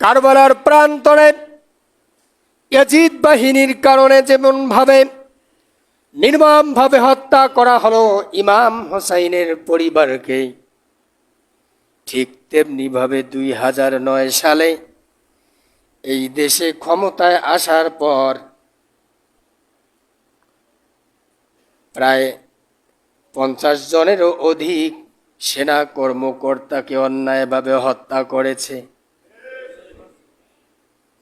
কারবালার প্রান্তরে ইয়াজিদ বাহিনীর কারণে যেমনভাবে নির্মমভাবে হত্যা করা হলো ইমাম হোসাইনের পরিবারকে, ঠিক তেমনিভাবে দুই হাজার নয় সালে এই দেশে ক্ষমতায় আসার পর প্রায় পঞ্চাশ জনেরও অধিক সেনা কর্মকর্তাকে অন্যায়ভাবে হত্যা করেছে।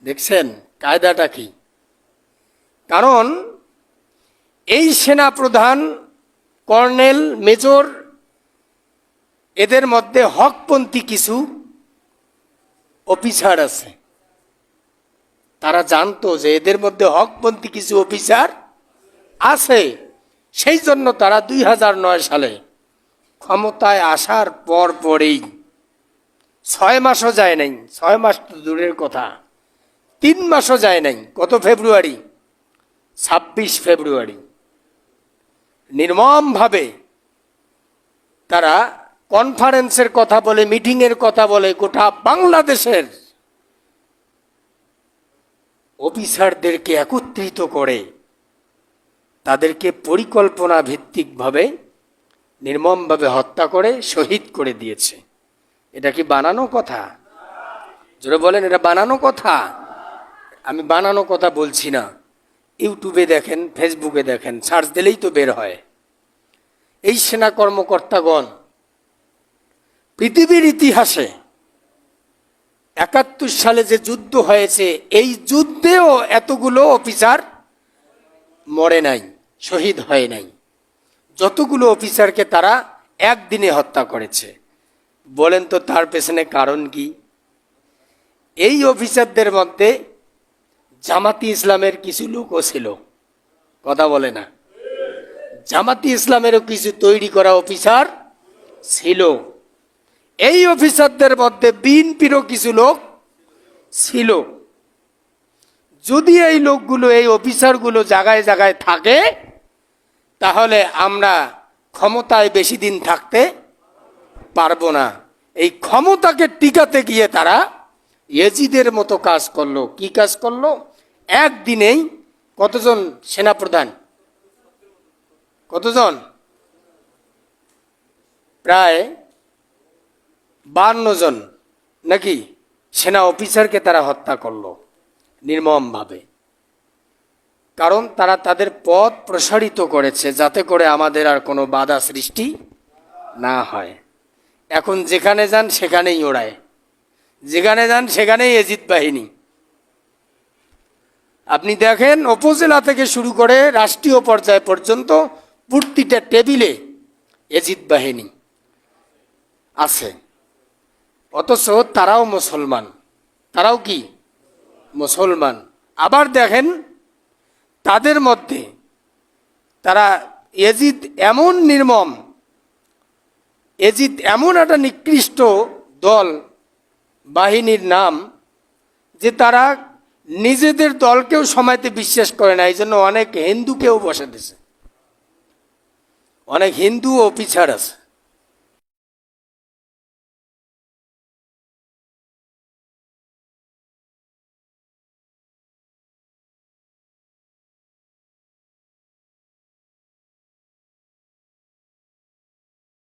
দেখছেন? কায়দাটা কি? কারণ এই সেনা প্রধান কর্নেল, মেজর, এদের মধ্যে হকপন্থী কিছু অফিসার আছে। তারা জানতো যে এদের মধ্যে হকপন্থী কিছু অফিসার আছে। সেই জন্য তারা দুই হাজার নয় সালে ক্ষমতায় আসার পর পরেই, ছয় মাসও যায় নাই। ছয় মাস তো দূরের কথা। তিন মাসও যায় নাই কত ফেব্রুয়ারি, ছাব্বিশ ফেব্রুয়ারি। নির্মমভাবে তারা কনফারেন্সের কথা বলে, মিটিংয়ের কথা বলে, গোটা বাংলাদেশের অফিসারদেরকে একত্রিত করে তাদেরকে পরিকল্পনা ভিত্তিকভাবে নির্মমভাবে হত্যা করে, শহীদ করে দিয়েছে। এটা কি বানানো কথা? জোরে বলেন, এটা বানানো কথা? আমি বানানো কথা বলছি না। ইউটিউবে দেখেন, ফেসবুকে দেখেন, সার্চ দিলেই তো বের হয়। এই সেনা কর্মকর্তাগণ পৃথিবীর ইতিহাসে একাত্তর সালে যে যুদ্ধ হয়েছে, এই যুদ্ধেও এতগুলো অফিসার মরে নাই, শহীদ হয় নাই। যতগুলো অফিসারকে তারা একদিনে হত্যা করেছে। বলেন তো তার পেছনে কারণ কি? এই অফিসারদের মধ্যে জামাতি ইসলামের কিছু লোকও ছিল। কথা বলে না। জামাতি ইসলামেরও কিছু তৈরি করা অফিসার ছিল। এই অফিসারদের মধ্যে বিএনপিরও কিছু লোক ছিল। যদি এই লোকগুলো, এই অফিসারগুলো জায়গায় জায়গায় থাকে, তাহলে আমরা ক্ষমতায় বেশি দিন থাকতে পারব না। এই ক্ষমতাকে টিকাতে গিয়ে তারা এজিদের মতো কাজ করল। কি কাজ করল? একদিনেই কতজন সেনাপ্রধান? কতজন? প্রায় বান্ন জন নাকি সেনা অফিসারকে তারা হত্যা করল নির্মমভাবে। কারণ তারা তাদের পথ প্রসারিত করেছে যাতে করে আমাদের আর কোনো বাধা সৃষ্টি না হয়। এখন যেখানে যান সেখানেই ওড়ায়। যেখানে যান সেখানেই এজিত বাহিনী। আপনি দেখেন উপজেলা থেকে শুরু করে রাষ্ট্রীয় পর্যায় পর্যন্ত প্রতিটা টেবিলে এজিদ বাহিনী আছে। অথচ তারাও মুসলমান। তারাও কি? মুসলমান। আবার দেখেন তাদের মধ্যে তারা এজিদ এমন নির্মম, এজিদ এমন একটা নিকৃষ্ট দল, বাহিনীর নাম, যে তারা নিজেদের দলকেও সময়তে বিশ্বাস করে না এই জন্য অনেক হিন্দুকেও বসে দিছে। অনেক হিন্দু অফিসার আছে।